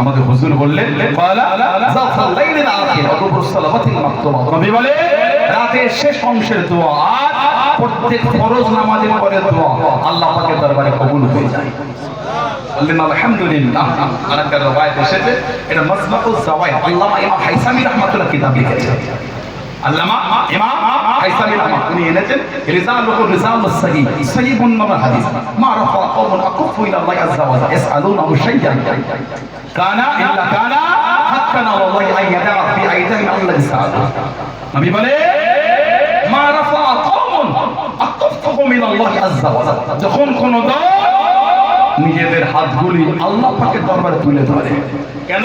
আমাদের হুজুর বললেন রাতের শেষ অংশের দোয়া প্রত্যেক দোয়া আল্লাহ দরবারে কবুল হয়ে যায়। আলহামদুলিল্লাহ। এটা মজমাতুল জাওয়াইদ ইমাম হাইসামি রাহমাতুল্লাহ কিতাব লিখেছেন। আল্লামা ইমাম হাইসামি রাহমাত উনি এনেছেন রিজালুল রিজালুস সহিহ, সহিহুন নবর হাদিস। মা রাফা কওমুন আকুফু আল্লাহ আযজা ওয়া জাল্লা ইয়াসআলুনা শাইয়ান কানা ইল্লা কানা হাক্কান আল্লাহ ইয়াসআলু নবী বলে, মা রাফা কওমুন আকুফু মিন আল্লাহ আযজা যখন কোন দল নিজেদের হাতগুলি আল্লাহ পাকের দরবারে তুলে ধরে, কেন?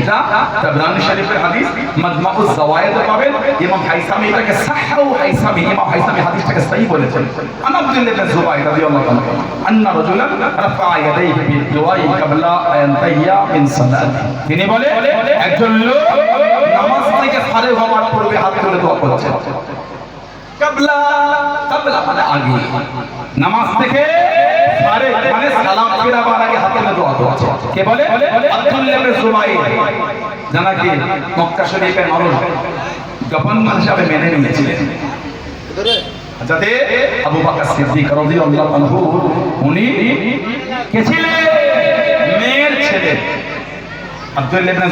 এটা তাবরানি শরীফের হাদিস মাজমাউজ জাওয়ায়েদ পাবেন, ইমাম হাইসামি এটাকে সাহহু হাইসামি, ইমাম হাইসামি হাদিসটাকে সহিহ বলেছেন। আন আব্দুল্লাহ ইবনে জুবাইর রাদিয়াল্লাহু আনহু, আন্না রাজুলান রাফা ইয়াদাইহি বিদুআই ক্বাবলা আন তাইয়া মিন সালাতি। তিনি বলে, একজন লোক নামাজ থেকে ফারেগ হওয়ার পূর্বে হাত তুলে দোয়া করছে। কাবলা কাবলা মানে আগে। নামাজ থেকে ফারেগ মানে কে বলে? আব্দুল্লাহ ইবনে জানা কি? মক্কা শরীফের মানুষ গভর্নর হিসাবে মেনে নিয়েছিলেন। যাতে আবু বকর সিদ্দিক রাদিয়াল্লাহু আনহু, উনি কে মেয়ের ছেলে। আব্দুল্লাহ ইবনে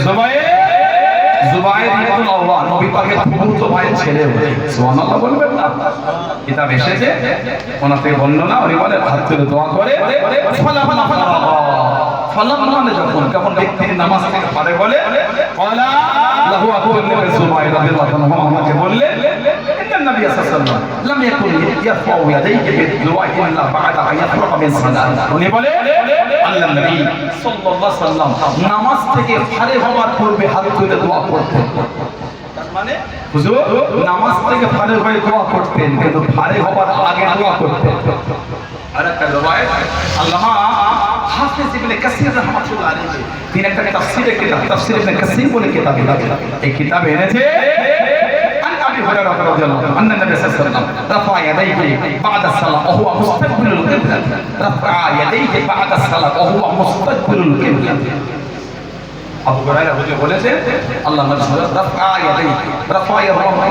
জুবাইর ইবনে আল্লাহ নবী পাকের ফুফুতো ভাইয়ের ছেলে সুবহানাল্লাহ বলবেন না কিতাব এসেছে ওনার থেকে বর্ণনা উনি বলে হাত তুলে দোয়া করে ফলা ফলা ফলা ফলা মানে যখন যখন ব্যক্তি নামাজ থেকে পারে বলে কলা লাহু আব্দুল্লাহ ইবনে জুবাইর রাদিয়াল্লাহু আনহু আমাকে বললে ان النبي صلى الله عليه وسلم لم يكن يرفع يديه بالدعاء الا بعد ان يفرغ من صلاه উনি বলে আল্লাহ নবী সাল্লাল্লাহু সাল্লাম নামাজ থেকে ফারে হওয়ার পূর্বে হাত তুলে দোয়া করতেন। মানে হুজুর, নামাজ থেকে ফারে হয়ে দোয়া করতেন, কিন্তু ফারে হওয়ার আগে দোয়া করতেন। আরেকটা রওয়ায়াত, আল্লামা হাফিজ ইবনে কাসির রাহমাতুল্লাহ আলাইহি, তিনি একটা তাফসীরের কিতাব, তাফসীর ইবনে কাসির বলে কিতাব এই কিতাব এনেছে هريرة رضي الله عنه أن النبي صلى الله عليه وسلم رفع يديه بعد الصلاة وهو مستقبل القبلة. رفع يديه بعد الصلاة وهو مستقبل القبلة. আবু হুরায়রা হুজুর বলেছেন আল্লাহ রাফা রাফা মা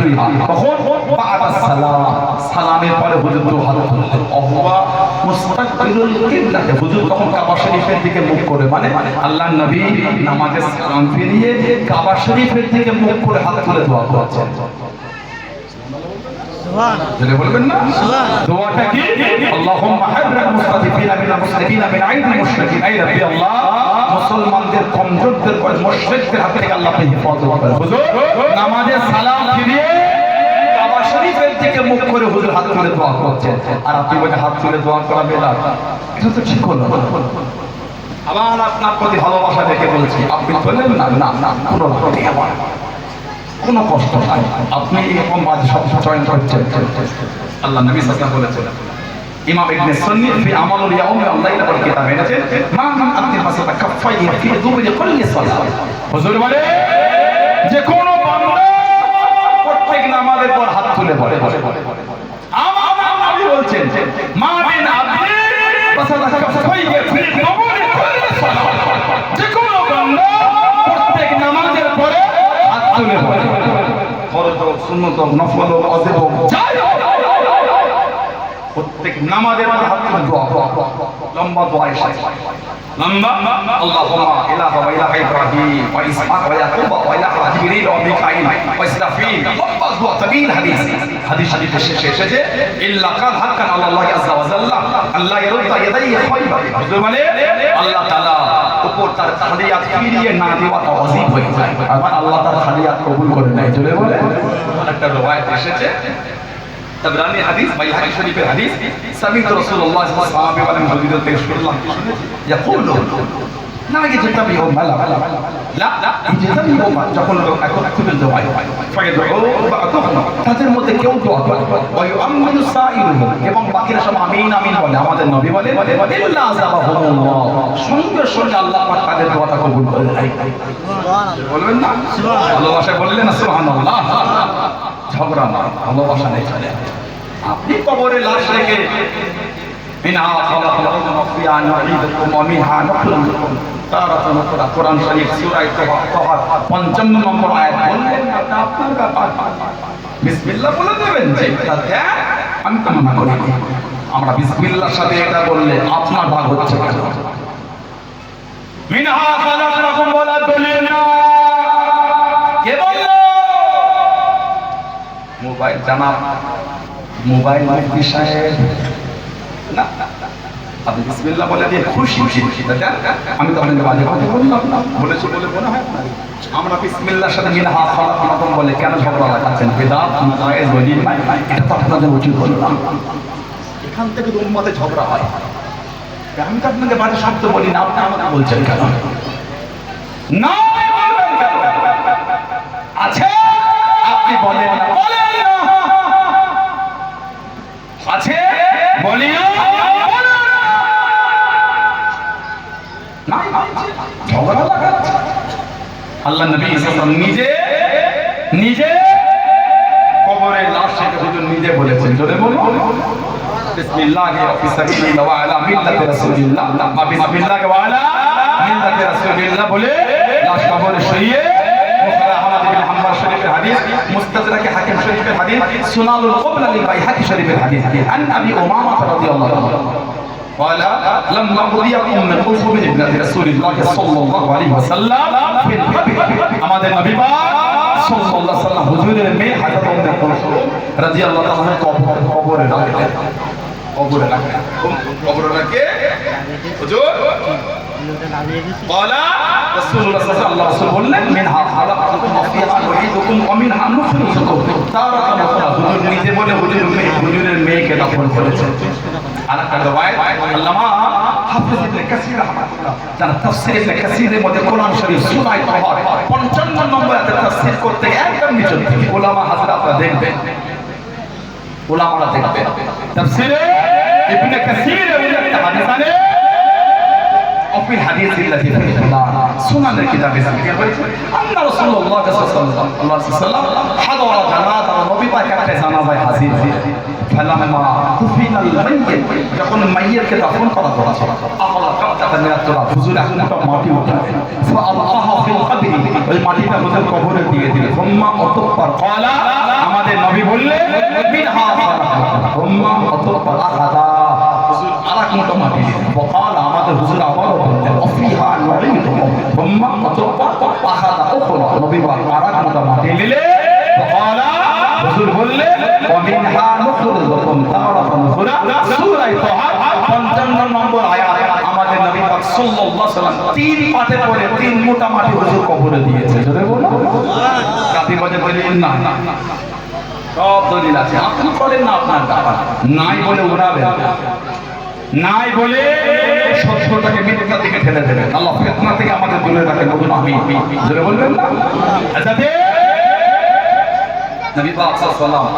দুই হাত তখন বাদা সালাম সালামের পরে হুজুর দু হাত তুললেন অহুয়া মুস্তাকবিলুল কিবলাতে হুজুর তখন কাবা শরীফের দিকে মুখ করে মানে আল্লাহ নবী নামাজের সালাম ফিরিয়ে কাবা শরীফের দিকে মুখ করে হাত তুলে দোয়া করছেন। যদি বলবেন না? দোয়াটা কি? আল্লাহ। মুসলমানদের কমজোরদের করে মুশরিকদের হাত থেকে আল্লাহ আপনি হেফাজত করেন। হুজুর! নামাজে সালাম ফিরিয়ে কাবা শরীফের দিকে মুখ করে হুজুর হাত তুলে দোয়া করছেন আর আপনি বলে হাত তুলে দোয়া করা বেলাল এটা তো ঠিক হলো না। আমার আপনার প্রতি ভালোবাসা দেখে বলছি আপনি বললেন না না না কোনো কোনো কষ্ট নাই। আপনি এরকম বাজ সব চয়ন করছেন। আল্লাহ নবী সাল্লাল্লাহু আলাইহি ওয়াসাল্লাম ইমাম ইবনে সুন্নি ফি আমালুল ইয়াউম লাইলা বলে কিতাব এনেছেন। মা মান আপনি মাসাতা কাফাই ফি দুবুরি কুল্লি সালাত হুজুর বলে, যে কোন বান্দা প্রত্যেক নামাজের পর হাত তুলে পড়ে আমার নবী বলছেন, মা বিন আব্দি মাসাতা কাফাই ফি দুবুরি কুল্লি সালাত যে কোন বান্দা প্রত্যেক নামাজের পরে হাত তুলে পড়ে ফরজ হোক, সুন্নত হোক, নফল হোক, অজেব হোক, যাই হোক প্রত্যেক নামাজের পর হাত তুলে দোয়া লম্বা দোয়া এসেছে লম্বা, আল্লাহুম্মা, ইলাহা ওয়া ইলাহা ইব্রাহিম, ওয়া ইসহাক ওয়া ইয়াকুব, ওয়া ইলাহা জিবরিল ওয়া মিকাইল, ওয়া ইসরাফিল, লম্বা দোয়া তাবিল হাদিস। হাদিস হাদিসে শেষে এসেছে ইল্লা কাল হাক্কান আল্লাহ আযজা ওয়া জাল্লা, আল্লাহ ইয়ারুদ্দা ইয়াদাইহি খায়বা হুজুর মানে? আল্লাহ তাআলা উপর তার খালিয়াত ফিরিয়ে না দেওয়াটা অজীব হয়ে যায়। আমার আল্লাহ তার খালিয়াত কবুল করে নেয়। চলে বলে একটা রওয়ায়াত এসেছে। তাবরানি হাদিস বাইহাকি শরীফের হাদিস সামিত রাসূলুল্লাহ সাল্লাল্লাহু আলাইহি ওয়া সাল্লাম হযরত থেকে শুনলাম ইয়াকুলু না কিছু তাবি ও মালা। লা লা ইজতাবি ও মা যখন লোক এখন খুলে দেওয়া হয় ফায়দউ বা'তুহুম তাদের মধ্যে কেউ দোয়া করে ওয়া ইউআমিনু সাইলুহুম এবং বাকিরা সব আমিন আমিন বলে। আমাদের নবী বলে ইল্লা আযাবাহুমুল্লাহ। সঙ্গে সঙ্গে আল্লাহ পাক তাদের দোয়াটা কবুল করে নেয় বলবেন না? সুবহানাল্লাহ। ভালোবাসা বললেন সুবহানাল্লাহ? ঝগড়া না ভালোবাসা নেই চলে আপনি কবরে লাশ রেখে মিনহা খালাকনাকুম ওয়া ফিহা নুঈদুকুম ওয়া মিনহা নুখরিজুকুম তারাতান উখরা কোরআন শরীফ সূরা তাহা 55 নম্বর আয়াত বললেন আপনার আমি আমরা বিসমিল্লাহর সাথে এটা বললে আপনার ভাগ হচ্ছে কেন? জানাব মোবাইল না খুশি আমি বাজে কথা বললাম বলে মনে হয় আমরা সাথে বলে কেন ঝগড়া আপনাদের উচিত না এখান থেকে ঝগড়া হয় আমি তো আপনাকে শব্দ বলি বলছেন কেন না আপনি বলেন আল্লাহ নবী নিজে নিজে কবরে লাশ নিজে বলেছেন। বিসমিল্লাহি বলে লাশ কবরে শুইয়ে মুখরা আহমদ ইবনে হাম্বল শরীফের হাদিস মুস্তাদরাকে হাকিম শরীফের হাদিস সুনানুল কুবরা লিল বাইহাকি শরীফের হাদিস আন আবি উমামা রাদিয়াল্লাহু আনহু قال لما قضي ام كلثوم ابنه رسول الله صلى الله عليه وسلم في القبر আমাদের নবী পাক সাল্লাল্লাহু আলাইহি ওয়াসাল্লাম হুজুরের মেয়ে হযরত উম্মে কুলসুম রাদিয়াল্লাহু তাআলা কবর কবরে রাখলেন কবরে রাখলেন কবরে রাখে হুজুর قال رسول الله صلى الله عليه وسلم বললেন মিনহা খালাকতুকুম ওয়া ফিহা নুঈদুকুম ওয়া মিনহা নুখরিজুকুম তারাকান উখরা হুজুর নিজে বলে হুজুর মেয়ে হুজুরের মেয়েকে দাফন করেছেন আর একটা রওয়ায়াত আল্লামা হাফিজ ইবনে কাসির রাহমাতুল্লাহ যারা তাফসীর ইবনে কাসিরের মধ্যে কোরআন শরীফ সূরা তাহার 55 নম্বর আয়াতে তাফসীর করতে গিয়ে একদম নিচে থেকে ওলামা হাজরাতরা দেখবেন ওলামারা দেখবেন তাফসীরে ইবনে কাসিরের মধ্যে একটা হাদিস আছে وفي الحديث الذي في سنن الكتاب الذكر أن رسول الله صلى الله عليه وسلم حضر جنازة النبي পাক একটা জানাজায় হাজির فلما كفن الميت যখন মাইয়িতকে দাফন করা হচ্ছে আল্লাহ কাবতাটা নিরাতরা হুজুর এখন একটা মাটি উঠাবে فألقاها في القبر ওই মাটিটা হুজুর কবরে দিয়ে দিলেন ثم অতঃপর قال আমাদের নবী বললেন মিনহা ثم অতঃপর আখাদা আর এক মোটা মাটি বকাল আমাদের হুজুর আবারও বলতেন অফিহা নবীন ব্রহ্মা অতঃপর পাহাড় অপর নবী বল আর এক মোটা মাটি নিলে বকালা হুজুর বললে অমিনহা নসুর যখন তারা নসুরা সূরা তাহা 55 নম্বর আয়াত আমাদের নবী পাক সাল্লাল্লাহু সাল্লাম তিন পাঠে পড়ে তিন মোটা মাটি হুজুর কবরে দিয়েছে যদি বলো কাপি বাজে বলি না সব দলিল আছে। আপনি করেন না আপনার ব্যাপার। নাই বলে উড়াবেন। নাই বলে সত্যটাকে মিথ্যা থেকে ঠেলে দেবেন। আল্লাহ ফিতনা থেকে আমাদের দূরে রাখেন বলুন আমি জোরে বলবেন না? আজাদে? নবী পাক সাল্লাল্লাহু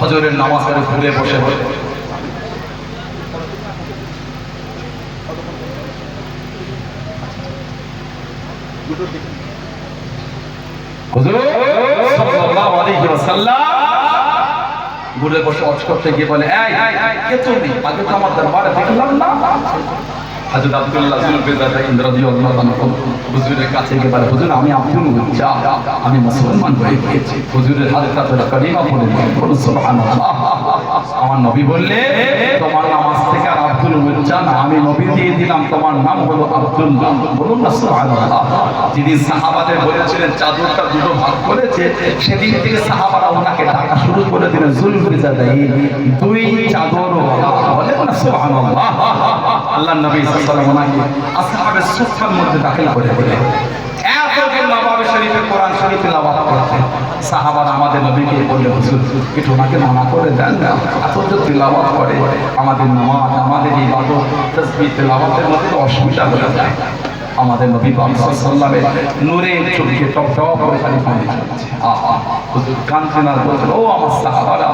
হজরের নামাজ পড়ে ঘুরে বসে বসে হুজুর, সাল্লাল্লাহু আলাইহি ওয়াসাল্লাম ঘুরে বসে অজ করতে গিয়ে বলে কে তুমি? তো আমার দরবারে দেখলাম না। হাজরত আব্দুল্লাহ হুজুরের কাছে গিয়ে বলে, হুজুর, আমি আব্দুল উজ্জা আমি মুসলমান হয়ে গিয়েছি। হুজুরের হাতে কালিমা পড়ে সুবহানাল্লাহ। আমার নবী বললে, তোমার নামাজ থেকে আর আব্দুল উজ্জা না আমি নবী দিয়ে দিলাম, তোমার নাম হলো আব্দুল্লাহ। বলুন না, সুবহানাল্লাহ। যিনি সাহাবাদের বলেছিলেন, চাদরটা দুটো ভাগ করেছে, সেদিন থেকে সাহাবারা ওনাকে ডাকা শুরু করে দিলেন জুলফিকার দুই চাদর বলে না, সুবহানাল্লাহ। আল্লাহ নবী সাল্লাল্লাহু আলাইহি আসহাবের সুফার মধ্যে দাখিল করে দিলেন। এত নবাবে শরীফে কোরআন শরীফ তেলাওয়াত করতেন। সাহাবারা আমাদের নবীকে বললে, হুজুর, একটু ওনাকে মানা করে দেন না। এত যে তেলাওয়াত করে। আমাদের নামাজ, আমাদের ইবাদত তাসবিহ তেলাওয়াতের মধ্যে অসুবিধা হয়ে যায়। আমাদের নবী সাল্লামের নূরে চোখে টপ টপ করে খালি পানি হুজুর কাঁদছেন আর বলছেন ও আমার সাহাবারা,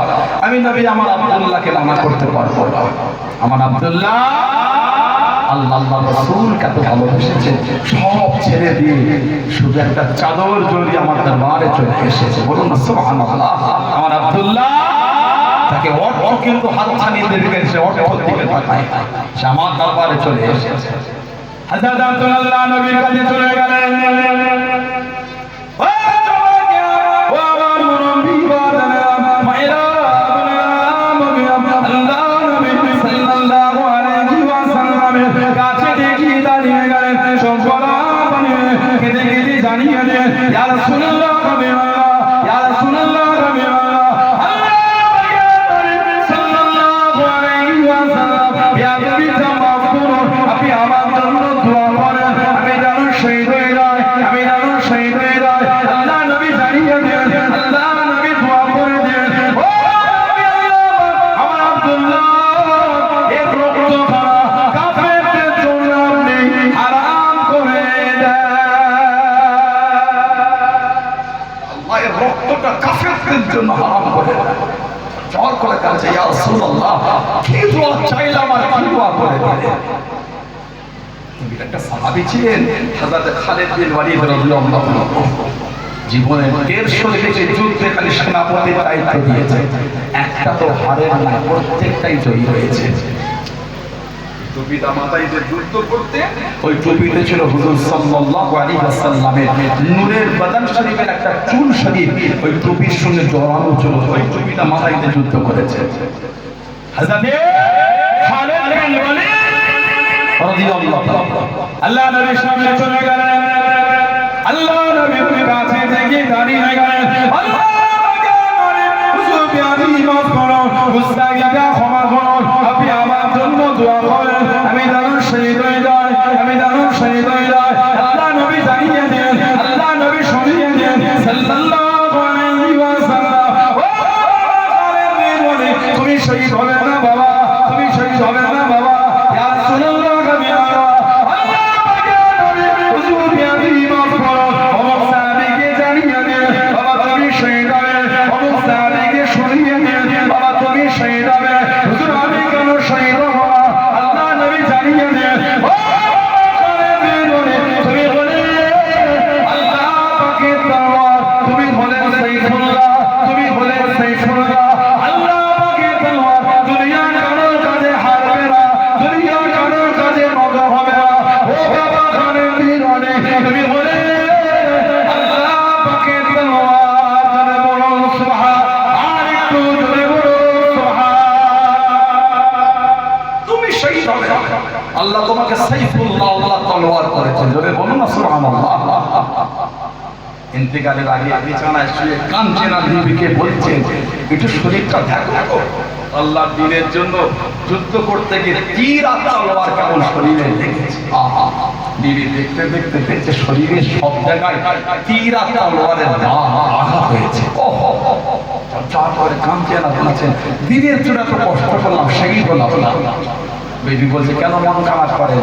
আমি নবী, আমার আব্দুল্লাহকে মানা করতে পারব আমার আব্দুল্লাহ আল্লাহ রসুল কত ভালোবেসেছেন সব ছেড়ে দিয়ে শুধু একটা চাদর জড়ি আমার দরবারে চলে এসেছে। বলুন না, সুবহানাল্লাহ। আমার আব্দুল্লাহ, তাকে অর্থ কিন্তু হাত ছানিয়ে দিয়ে গেছে অর্থ দিকে তাকায় সে আমার দরবারে চলে এসেছে। হযরত আব্দুল্লাহ নবীর কাছে চলে গেলেন। কাছে, ইয়া রাসূলুল্লাহ, কি দোয়া করে একটা সাহাবী ছিলেন, হযরত খালিদ বিন ওয়ালিদ রাদিয়াল্লাহু আনহু। জীবনে দেড়শো থেকে যুদ্ধে খালি সেনাপতির দায়িত্ব দিয়েছে। একটা তো হারের না প্রত্যেকটাই জয়ী হয়েছে। টুপিটা মাথায় যে যুদ্ধ করতে, ওই টুপিতে ছিল হুজুর সাল্লাল্লাহু আলাইহি ওয়াসাল্লামের নূরের বাদান শরীফের একটা চুল শরীফ। ওই টুপির সঙ্গে জড়ানো ছিল, ওই টুপিটা মাথায় দিয়ে যুদ্ধ করেছে। হযরত খালিদ বিন ওয়ালিদ রাদিয়াল্লাহু তাআলা আল্লাহ নবীর সামনে চলে গেলেন। আল্লাহ নবীর কাছে থেকে দাঁড়িয়ে গেলেন। আল্লাহ হুজুর আপনি মাফ করুন তোমাকে আল্লাহ তলোয়ার করেছে জোরে বলো না কাঁদছেন দিনের জন্য আহা বিবি দেখতে দেখতে দেখছে শরীরের সব জায়গায় তীর আর তলোয়ারের দাগ আঘাত হয়েছে ওহো চার করে কাঁদছেন আর বলছেন দিনের জন্য এত কষ্ট করলাম, সেই হলাম বেবি বলছে কেন মন খারাপ করে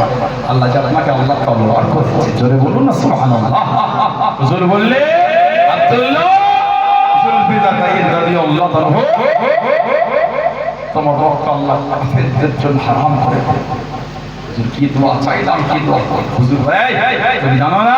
আল্লাহ যে আপনাকে আল্লাহ তলোয়ার করেছে। জোরে বলুন না সুবহানাল্লাহ। হুজুর বললে? আব্দুল্লাহ জুলফিকার রাদিয়াল্লাহু তাআলা তোমার রক্ত আল্লাহ কাফেরদের জন্য হারাম করে কি দোয়া চাইলাম কি দোয়া? হুজুর ভাই তুমি জানো না?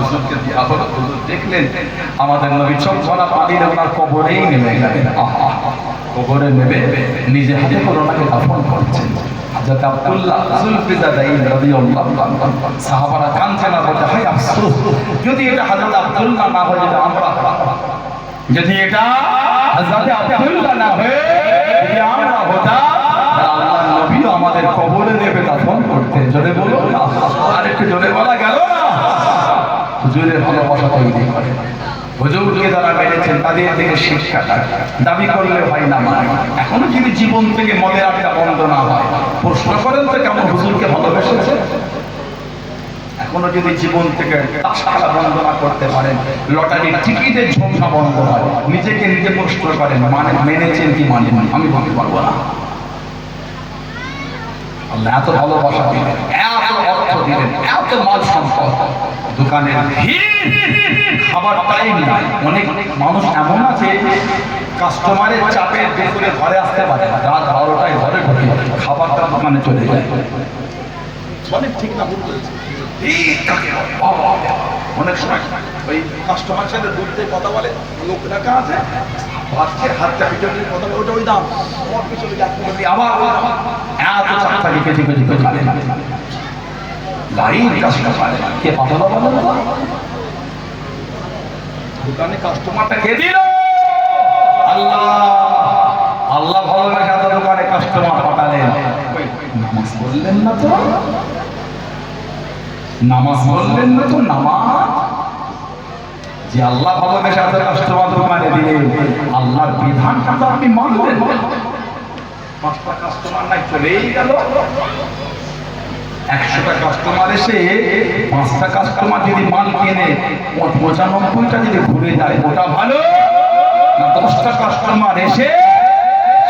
হুজুরকে হুজুর দেখলেন, আমাদের নবী ওনার কবরেই নেমে গেলেন। আহা, কবরে নেবে নিজে হাতে করে দাফন করছেন। যদি এটা না যদি এটা আমাদের কবরে নেবে দাফন করতে জোরে বলো না আর একটু জোরে বলা গেল। হুজুরের ভালোবাসা তৈরি করে। হুজুরকে যারা মেরেছেন তাদের থেকে শিক্ষাটা দাবি করলে হয় না মানে এখনও যদি জীবন থেকে মদের আড্ডা বন্ধ না হয়, প্রশ্ন করেন তো কেমন হুজুরকে ভালোবেসেছে? এখনও যদি জীবন থেকে বন্ধ না করতে পারেন, লটারির টিকিটের ঝোঁকা বন্ধ হয়, নিজেকে নিজে প্রশ্ন করেন মানে মেনেছেন কি মানেন আমি বলতে পারব না। আল্লাহ এত ভালোবাসা এত দিলেন এত মাল সম্পদ। দোকানের খাবার টাইম নাই। অনেক মানুষ এমন আছে কাস্টমারের চাপে দুপুরে ঘরে আসতে পারে রাত বারোটায় ঘরে ঢুকে, খাবারটা দোকানে চলে যায়। অনেক ঠিক না, ভুল অনেক সময় ওই কাস্টমার সাথে দূর থেকে কথা বলে লোক রাখা আছে? হাতটা পিছনে কথা বলে ওই দাম। আমার পিছনে আবার এত চাপটা লিখে লিখে লিখে। কে পাঠালো বলো না? দোকানে কাস্টমার তোমারটা কে দিল? আল্লাহ! আল্লাহ ভালোবাসা এত দোকানে কাস্টমার পাঠালেন। নামাজ বললেন না তো? নামাজ বললেন না তো? নামাজ? যে আল্লাহ ভালোবাসা এত কাস্টমার দোকানে দিলেন, আল্লাহর বিধানটা তো আপনি মানলেন। পাঁচটা কাস্টমার নাই, চলেই গেল। একশোটা কাস্টমার এসে পাঁচটা কাস্টমার যদি মাল কেনে পঁচানব্বইটা যদি ঘুরে যায় ওটা ভালো? না দশটা কাস্টমার এসে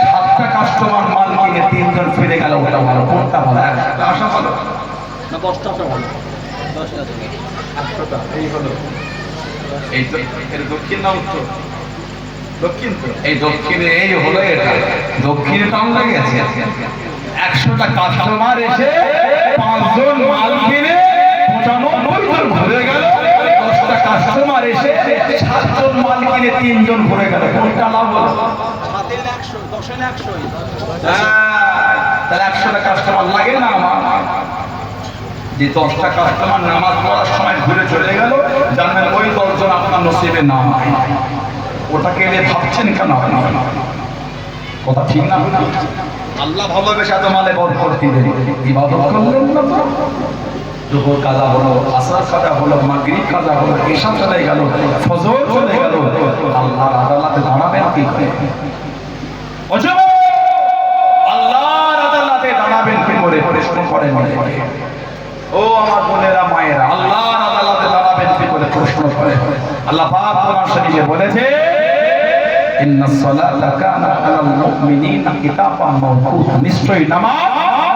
সাতটা কাস্টমার মাল কিনে তিনজন ফিরে গেল ওটা ভালো কোনটা ভালো? একটা আসা ভালো। না দশটা তো ভালো। দশটা থেকে একশোটা এই হলো। এই তো দক্ষিণ না উত্তর? দক্ষিণ তো। এই দক্ষিণে এই হলো এটা। দক্ষিণে টাউন লেগেছে একশোটা কাস্টমার এসে পাঁচজন মাল কিনে পঁচানব্বই জন ঘুরে গেল। দশটা কাস্টমার এসে সাতজন মাল কিনে তিনজন ঘুরে গেল। কোনটা লাভ হলো? তাহলে একশোটা কাস্টমার লাগে না আমার? যে দশটা কাস্টমার নামাজ পড়ার সময় ঘুরে চলে গেল জানবেন ওই দশজন আপনার নসিবে ওটাকে ভাবছেন কেন কথা ঠিক না? আল্লাহ ভালোবেসে এত মালে বরকত দিলেন। ইবাদত করলেন না। তো দুপুর কাজা হলো, আসার কাজা হলো, মাগরিব কাজা হলো এসা চলে গেল, ফজর চলে গেল। আল্লাহর আদালতে দাঁড়াবেন কি? করে! আল্লাহর আদালতে দাঁড়াবেন কি করে? প্রশ্ন ও আমার বোনেরা, মায়েরা, আল্লাহর আদালতে দাঁড়াবেন কি করে? প্রশ্ন করে আল্লাহ পাক কোরআন শরীফে বলেছে ইন্না সালাতা কানাত আলাল মুমিনিনা কিতাবান মাওকুতা। নিশ্চয়ই নামাজ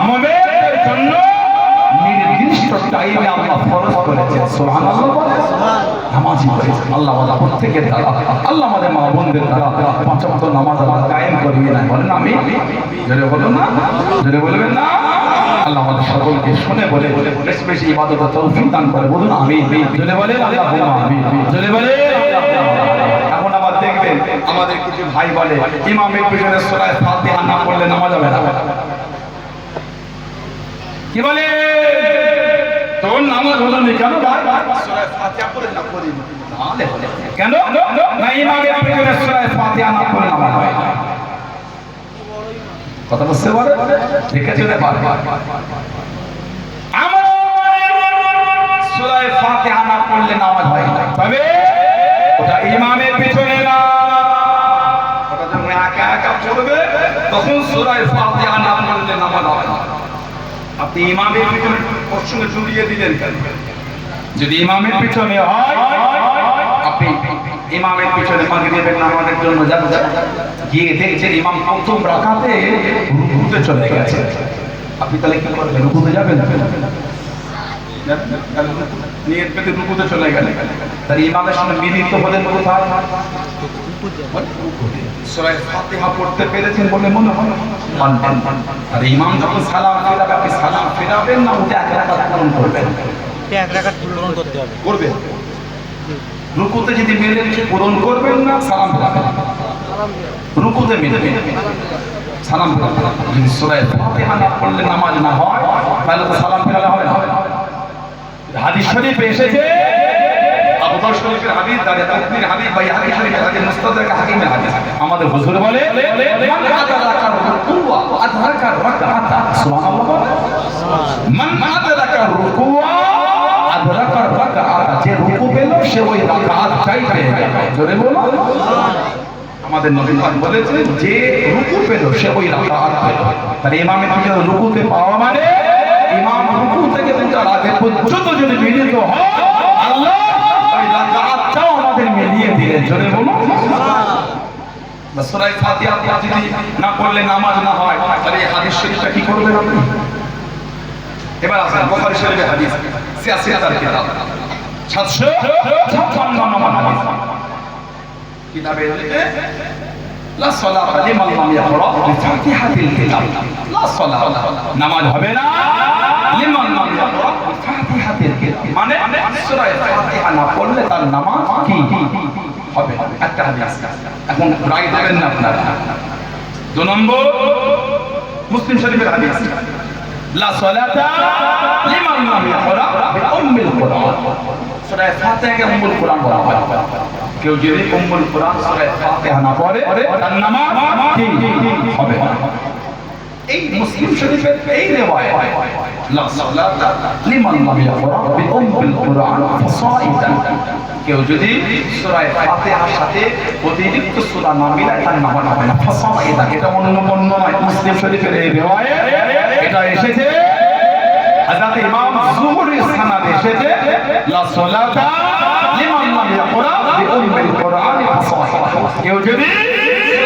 মুমিনদের জন্য নির্দিষ্ট টাইমে আল্লাহ ফরজ করেছেন। সুবহানাল্লাহ বলেন। নামাজি হয়েছে আল্লাহ আমাদের প্রত্যেকের দ্বারা আল্লাহ আমাদের মা বোনদের দ্বারা পাঁচ ওয়াক্ত নামাজ আল্লাহ কায়েম করিয়ে দেন। বলেন আমি। জোরে বলুন না। জোরে বলবেন না। আল্লাহ আমাদের সকলকে শুনে বলে বেশি বেশি ইবাদত তৌফিক দান করে। বলুন আমি জোরে বলে আল্লাহ আমি জোরে বলে দেখবেন আমাদের কিছু ভাই বলে ইমামের পিছনে সূরা ফাতিহা না পড়লে নামাজ হবে না। কি বলে? তোর নামাজ হলো না কেন? ভাই সূরা ফাতিহা পড়ে না পড়ি তাহলে হলে। কেন? না ইমামের পিছনে ফাতিহা না পড়লে নামাজ হয় কথা বুঝতে পারে? দেখে চলে পারবে আমার সূরা ফাতিহা না পড়লে নামাজ হয় না। তবে ওটা ইমামের পিছনে না। পড়বে তখন সূরা ফাতিহা না পড়লে নামাজ হয় না। আপনি ইমামের পিছনে সঙ্গে জড়িয়ে দিলেন কেন? যদি ইমামের পিছনে হয়, আপনি ইমামের পিছনে মাগরিবের নামাজের জন্য যান গিয়ে দেখছেন ইমাম প্রথম রাখাতে রুকুতে চলে গেছে। আপনি তাহলে কি করবেন? রুকুতে যাবেন? নিয়ত পেতে রুকুতে চলে গেলে তাহলে ইমামের সঙ্গে মিলিত হলেন কোথায়? সূরা ফাতিহা পড়তে পেরেছেন বলে মনে হয়? মানবেন আর ইমাম যখন সালাম ফিরাবে আপনি সালাম ফিরাবেন না উঠে এক রাকাত পূরণ করবেন? এক রাখাত পূরণ করতে হবে। করবে রুকুতে যদি মেলে পূরণ করবেন না সালাম ফিরাবেন। রুকুতে সালাম যদি সূরা ফাতিহা না পড়লে নামাজ না হয় তাহলে তো সালাম ফেরালে হবে না। হাদিস শরীফে এসেছে শরীফের হাদিস হাদিস বা হাদিস শরীফের হাদিস মুস্তাদরাক হাকিমের হাদিস আমাদের হুজুর বলে মান আদরাকা রাকাতা। সুবহানাল্লাহ। মান আদরাকা রাকাতা। যে রুকু পেল সে ওই রাকাতটাই পেয়ে গেল। জোরে বলো। আমাদের নবী পাক বলেছেন যে রুকু পেল সে ওই রাকাত পেল তাহলে ইমামের থেকে রুকুতে পাওয়া মানে ইমাম রুকু থেকে দুটার আগে পর্যন্ত যদি মিলিত হয় আল্লাহ ওই রাকাতটাও আমাদের মিলিয়ে দিলেন জোরে বলো সূরা ফাতিহা যদি না পড়লে নামাজ না হয়, তাহলে এই হাদিস শরীফটা কি করবেন আপনি? এবার আসেন, বুখারী শরীফের হাদিস সিয়াসিয়াতার কিতাব। 756 নম্বর হাদিস। কিতাবে লা সালাতা লিমান লাম ইয়াকরা বিফাতিহাতিল কিতাব। লা সালাত। নামাজ হবে না? লিমান লাম ইয়াকরা বিফাতিহাতিল কিতাব মানে সূরা ফাতিহা না পড়লে তার নামাজ কি হবে। একটা হাদিস এখন রায় দেবেন না আপনারা। দু নম্বর, মুসলিম শরীফের হাদিস। লা সালাতা লিমান লাম ইয়াকরা বিউম্মিল কুরআন। বলা কেউ যদি উম্মুল কুরআন সূরা না পড়ে, তার নামাজ হবে? এই মুসলিম শরীফের এই ফাসাইদান। কেউ যদি অতিরিক্ত সূরা না মিলায়, তার নামাজ হবে না ফাসাইদান। এটা অন্য অন্য মুসলিম শরীফের এই রিওয়ায়াত, এটা এসেছে হযরত ইমাম জুহরি সানাদ এসেছে, লা সালাতা লিমান কেউ যদি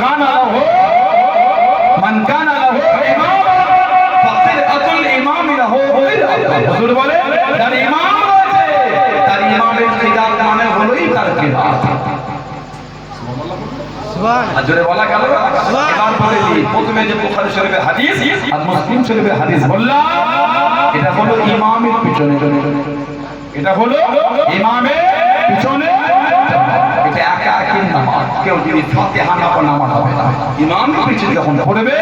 কানা লাহু মান কানা লাহু ইমাম। ফাকিরাতুল ইমাম লাহু কিরাআত হুজুর বলে যার ইমাম তার ইমামের কিরাত মানে হলোই তার কিরাত সুবহান আর জোরে বলা গেল এবার বলে দিই প্রথমে যে বুখারী শরীফের হাদিস আর মুসলিম শরীফের হাদিস বললাম এটা হলো ইমামের পিছনে। এটা হলো ইমামের পিছনে। এটা একা একই নামাজ কেউ যদি ফাতিহা না পড়ে নামাজ হবে না। ইমামের পিছনে যখন পড়বে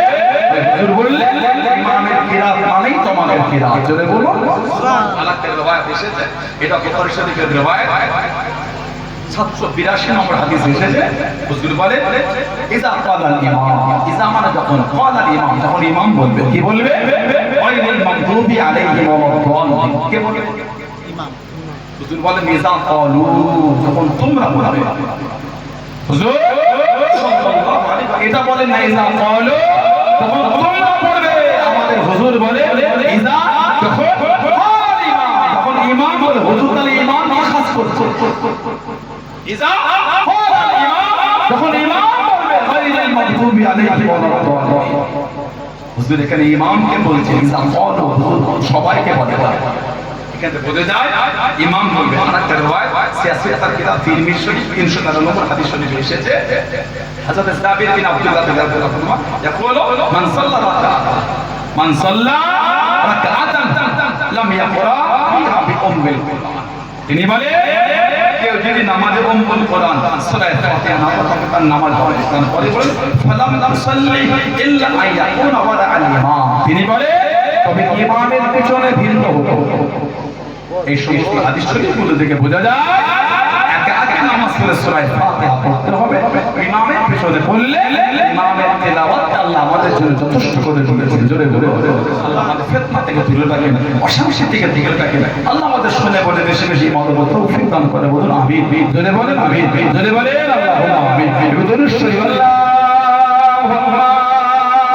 বললেন ইমামের কিরাত মানেই তোমাদের কিরাত। জোরে বলো আলাদা রিওয়ায়াত এসেছে। এটা বুখারী শরীফের রিওয়ায়াত। সাতশো বিরাশি নম্বর হাদিস এসেছে। হুজুর বলে, ইজা কালাল ইমাম। ইজা মানে কি বলবে? হুজুর বলে ইজা কালু তখন তোমরা বলবে। হুজুর? এটা বলে না ইজা তখন তোমরা পড়বে আমাদের হুজুর বলে যখন ইমাম বলে, হুজুর তাহলে ইমাম কি খাস করছে? যখন ইমাম এখানে ইমামকে সবাইকে বলে। এখানে বোঝা যায় ইমাম বলবে আর একটা কিতাব শরীফ 313 নম্বর হাদিস এসেছে। বিন আব্দুল্লাহ মান সাল্লা মান সাল্লা লাম ইয়াকরা তিনি বলে কেউ যদি নামাজে উম্মুল কোরআন সূরা ফাতিহা না তার নামাজ হবে পরে বলেন ফালাম ইল্লা ওয়ালা আল ইমাম। তিনি বলে তবে ইমামের পিছনে ভিন্ন হতো এই সমস্ত হাদিস থেকে বোঝা যায়, একা একা নামাজ পড়ে সূরা ফাতিহা পড়তে হবে। ইমামের পড়লে ইমামের তেলাওয়াত আল্লাহ আমাদের জন্য যথেষ্ট করে জোরে জোরে আল্লাহ আমাদের থেকে দূরে রাখেন, অশান্তি থেকে দূরে রাখেন। আল্লাহ আমাদের শুনে বলে বেশি বেশি মত তৌফিক দান করে বলুন, আমিন। জোরে বলেন, আমিন। জোরে বলেন আল্লাহ আমিন। জোরে আল্লাহ।